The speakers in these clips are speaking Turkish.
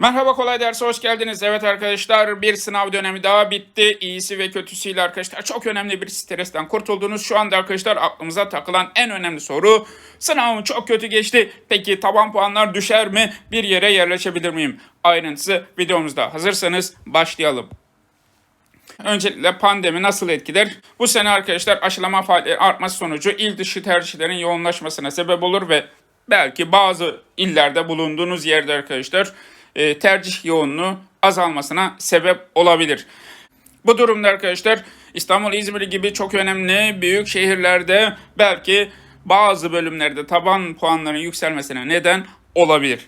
Merhaba kolay derse hoş geldiniz. Evet arkadaşlar bir sınav dönemi daha bitti. İyisi ve kötüsüyle arkadaşlar çok önemli bir stresten kurtuldunuz. Şu anda arkadaşlar aklımıza takılan en önemli soru sınavım çok kötü geçti. Peki taban puanlar düşer mi? Bir yere yerleşebilir miyim? Ayrıntısı videomuzda. Hazırsanız başlayalım. Öncelikle pandemi nasıl etkiler? Bu sene arkadaşlar aşılama faaliyetleri artması sonucu il dışı tercihlerin yoğunlaşmasına sebep olur ve belki bazı illerde bulunduğunuz yerde arkadaşlar e, tercih yoğunluğu azalmasına sebep olabilir. Bu durumda arkadaşlar İstanbul, İzmir gibi çok önemli büyük şehirlerde belki bazı bölümlerde taban puanların yükselmesine neden olabilir.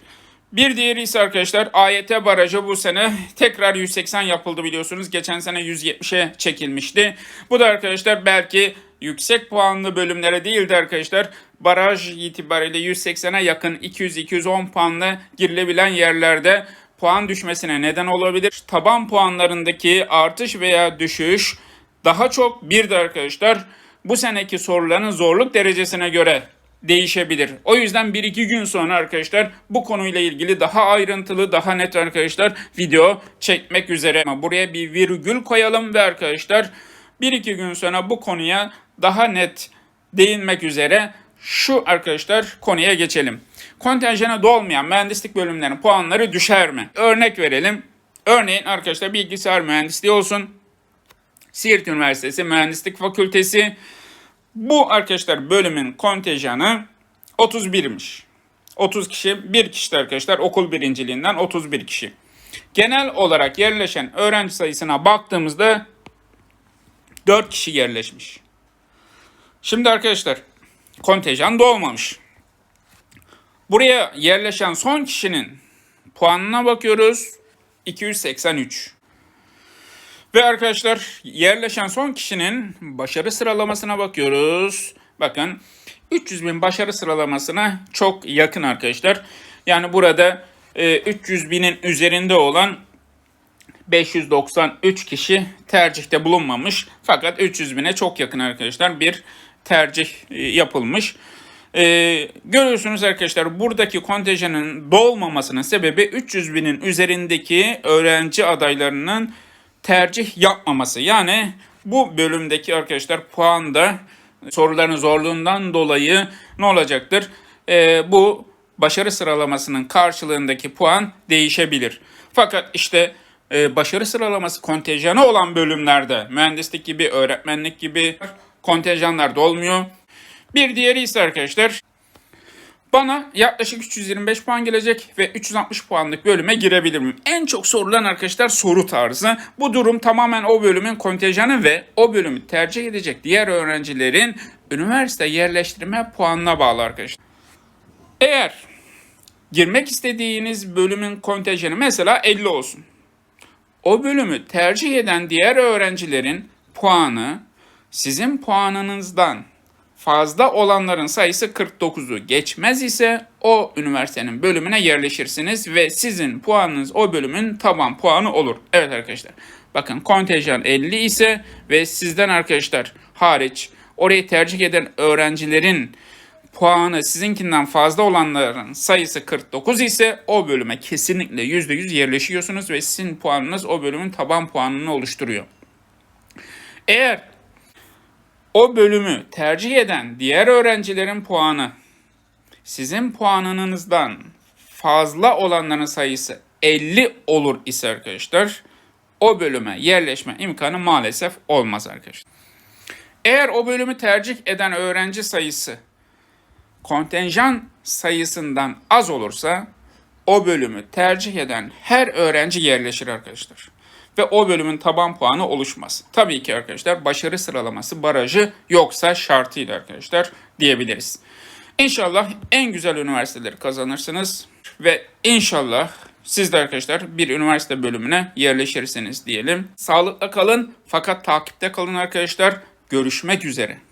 Bir diğeri ise arkadaşlar AYT barajı bu sene tekrar 180 yapıldı biliyorsunuz. Geçen sene 170'e çekilmişti. Bu da arkadaşlar belki yüksek puanlı bölümlere değil de arkadaşlar baraj itibariyle 180'e yakın 200-210 puanla girilebilen yerlerde puan düşmesine neden olabilir. Taban puanlarındaki artış veya düşüş daha çok bir de arkadaşlar bu seneki soruların zorluk derecesine göre değişebilir. O yüzden 1-2 gün sonra arkadaşlar bu konuyla ilgili daha ayrıntılı, daha net arkadaşlar video çekmek üzere. Ama buraya bir virgül koyalım ve arkadaşlar 1-2 gün sonra bu konuya daha net değinmek üzere şu arkadaşlar konuya geçelim. Kontenjanı dolmayan mühendislik bölümlerinin puanları düşer mi? Örnek verelim. Örneğin arkadaşlar bilgisayar mühendisliği olsun. Siirt Üniversitesi Mühendislik Fakültesi bu arkadaşlar bölümün kontenjanı 31'miş. 30 kişi, bir kişi de arkadaşlar okul birinciliğinden 31 kişi. Genel olarak yerleşen öğrenci sayısına baktığımızda 4 kişi yerleşmiş. Şimdi arkadaşlar kontenjan dolmamış. Buraya yerleşen son kişinin puanına bakıyoruz. 283. Ve arkadaşlar yerleşen son kişinin başarı sıralamasına bakıyoruz. Bakın 300 bin başarı sıralamasına çok yakın arkadaşlar. Yani burada e, 300 binin üzerinde olan 593 kişi tercihte bulunmamış. Fakat 300 bine çok yakın arkadaşlar bir tercih e, yapılmış. Ee, görüyorsunuz arkadaşlar buradaki kontenjanın dolmamasının sebebi 300 binin üzerindeki öğrenci adaylarının tercih yapmaması. Yani bu bölümdeki arkadaşlar puanda soruların zorluğundan dolayı ne olacaktır? Ee, bu başarı sıralamasının karşılığındaki puan değişebilir. Fakat işte e, başarı sıralaması kontenjanı olan bölümlerde mühendislik gibi, öğretmenlik gibi kontenjanlar dolmuyor. Bir diğeri ise arkadaşlar bana yaklaşık 325 puan gelecek ve 360 puanlık bölüme girebilir miyim? En çok sorulan arkadaşlar soru tarzı. Bu durum tamamen o bölümün kontenjanı ve o bölümü tercih edecek diğer öğrencilerin üniversite yerleştirme puanına bağlı arkadaşlar. Eğer girmek istediğiniz bölümün kontenjanı mesela 50 olsun. O bölümü tercih eden diğer öğrencilerin puanı sizin puanınızdan fazla olanların sayısı 49'u geçmez ise o üniversitenin bölümüne yerleşirsiniz ve sizin puanınız o bölümün taban puanı olur. Evet arkadaşlar bakın kontenjan 50 ise ve sizden arkadaşlar hariç orayı tercih eden öğrencilerin puanı sizinkinden fazla olanların sayısı 49 ise o bölüme kesinlikle %100 yerleşiyorsunuz ve sizin puanınız o bölümün taban puanını oluşturuyor. Eğer o bölümü tercih eden diğer öğrencilerin puanı sizin puanınızdan fazla olanların sayısı 50 olur ise arkadaşlar o bölüme yerleşme imkanı maalesef olmaz arkadaşlar. Eğer o bölümü tercih eden öğrenci sayısı kontenjan sayısından az olursa o bölümü tercih eden her öğrenci yerleşir arkadaşlar ve o bölümün taban puanı oluşmaz. Tabii ki arkadaşlar başarı sıralaması barajı yoksa şartıyla arkadaşlar diyebiliriz. İnşallah en güzel üniversiteleri kazanırsınız ve inşallah siz de arkadaşlar bir üniversite bölümüne yerleşirsiniz diyelim. Sağlıkla kalın fakat takipte kalın arkadaşlar. Görüşmek üzere.